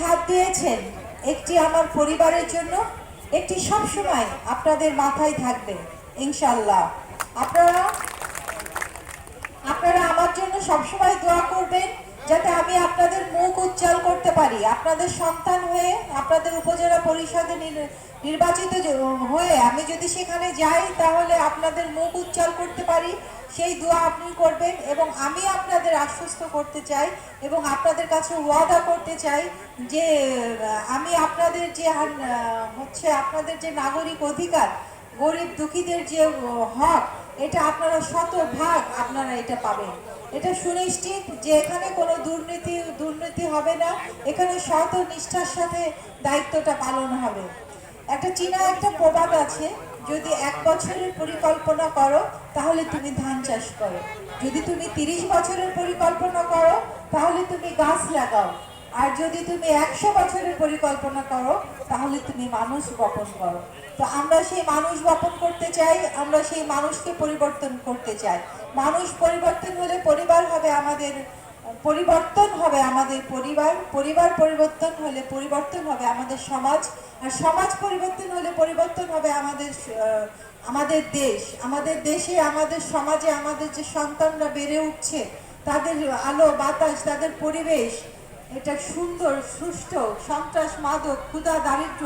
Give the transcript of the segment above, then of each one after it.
হাত দিয়েছেন একটি আমার পরিবারের জন্য, একটি সবসময় আপনাদের মাথায় থাকবে ইনশাল্লাহ আপনারা আপনারা আমার জন্য সবসময় দোয়া করবেন, যাতে আমি আপনাদের পারি। আপনাদের সন্তান হয়ে, আপনাদের উপজেলা পরিষদে নির- নির্বাচিত হয়ে আমি যদি সেখানে যাই, তাহলে আপনাদের মুখ উজ্জ্বল করতে পারি। সেই দোয়া আপনি করবেন এবং আমি আপনাদের আশ্বস্ত করতে চাই এবং আপনাদের কাছে ওয়াদা করতে চাই যে, আমি আপনাদের যে হচ্ছে আপনাদের যে নাগরিক অধিকার, গরিব দুঃখীদের যে হক এটা আপনারা শতভাগ আপনারা এটা পাবেন। এটা সুনিশ্চিত যে এখানে কোনো দুর্নীতি দুর্নীতি হবে না, এখানে শত নিষ্ঠার সাথে দায়িত্বটা পালন হবে। একটা চীনা একটা প্রবাদ আছে, যদি এক বছরের পরিকল্পনা করো, তাহলে তুমি ধান চাষ করো। যদি তুমি তিরিশ বছরের পরিকল্পনা করো, তাহলে তুমি গাছ লাগাও। আর যদি তুমি একশো বছরের পরিকল্পনা করো, তাহলে তুমি মানুষ বপন করো। তো আমরা সেই মানুষ বপন করতে চাই, আমরা সেই মানুষকে পরিবর্তন করতে চাই। মানুষ পরিবর্তন হলে পরিবার হবে আমাদের, পরিবর্তন হবে আমাদের পরিবার পরিবার পরিবর্তন হলে পরিবর্তন হবে আমাদের সমাজ, আর সমাজ পরিবর্তন হলে পরিবর্তন হবে আমাদের আমাদের দেশ। আমাদের দেশে, আমাদের সমাজে আমাদের যে সন্তানরা বেড়ে উঠছে, তাদের আলো, বাতাস, তাদের পরিবেশ এটা সুন্দর, সুষ্ঠু, সন্ত্রাস, মাদক, ক্ষুধা, দারিদ্র,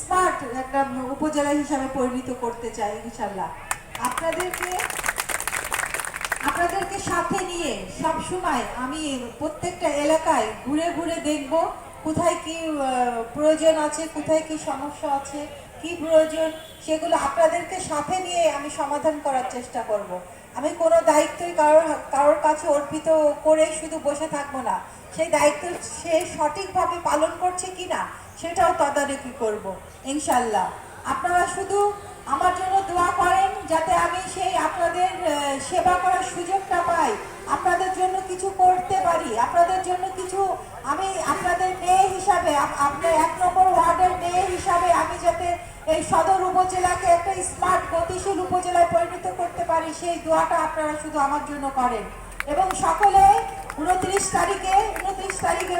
স্মার্ট একটা উপজেলা হিসাবে পরিণত করতে চাই ইনশাল্লাহ আপনাদেরকে আপনাদেরকে সাথে নিয়ে সব সময় আমি প্রত্যেকটা এলাকায় ঘুরে ঘুরে দেখব কোথায় কি প্রয়োজন আছে, কোথায় কি সমস্যা আছে, কি প্রয়োজন, সেগুলো আপনাদেরকে সাথে নিয়ে আমি সমাধান করার চেষ্টা করব। আমি কোনো দায়িত্বই কারোর কারোর কাছে অর্পিত করে শুধু বসে থাকব না। সেই দায়িত্ব সে সঠিকভাবে পালন করছে কি না সেটাও তদারকি করব, ইনশাল্লাহ। আপনারা শুধু আমার জন্য দোয়া করেন যাতে আমি সেই আপনাদের সেবা করার সুযোগটা পাই। আপনাদের জন্য কিছু করতে পারি। আপনাদের জন্য কিছু আমি আপনাদের মেয়ে হিসাবে আপনার এক নম্বর ওয়ার্ডের মেয়ে হিসাবে আমি যাতে এই সদর উপজেলাকে একটা স্মার্ট, গতিশীল উপজেলায় পরিণত করতে পারি, সেই দোয়াটা আপনারা শুধু আমার জন্য করেন। এবং সকলে উনত্রিশ তারিখে উনত্রিশ তারিখে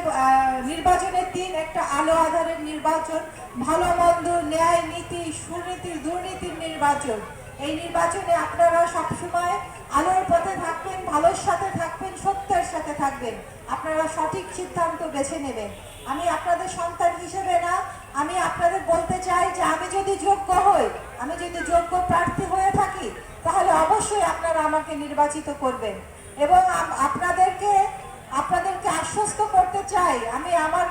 নির্বাচনের দিন একটা আলো আধারের নির্বাচন, ভালো মন্দ, ন্যায় নীতি, সুনীতি, দুর্নীতির নির্বাচন। এই নির্বাচনে আপনারা সবসময় আলোর পথে থাকবেন, ভালোর সাথে থাকবেন, সত্যের সাথে থাকবেন। আপনারা সঠিক সিদ্ধান্ত বেছে নেবেন। আমি আপনাদের সন্তান হিসেবে না আমি আপনাদের বলতে চাই যে আমি যদি যোগ্য হই, আমি যদি যোগ্য প্রার্থী হয়ে থাকি, তাহলে অবশ্যই আপনারা আমাকে নির্বাচিত করবেন। এবং আপনাদেরকে আপনাদেরকে আশ্বস্ত করতে চাই, আমি আমার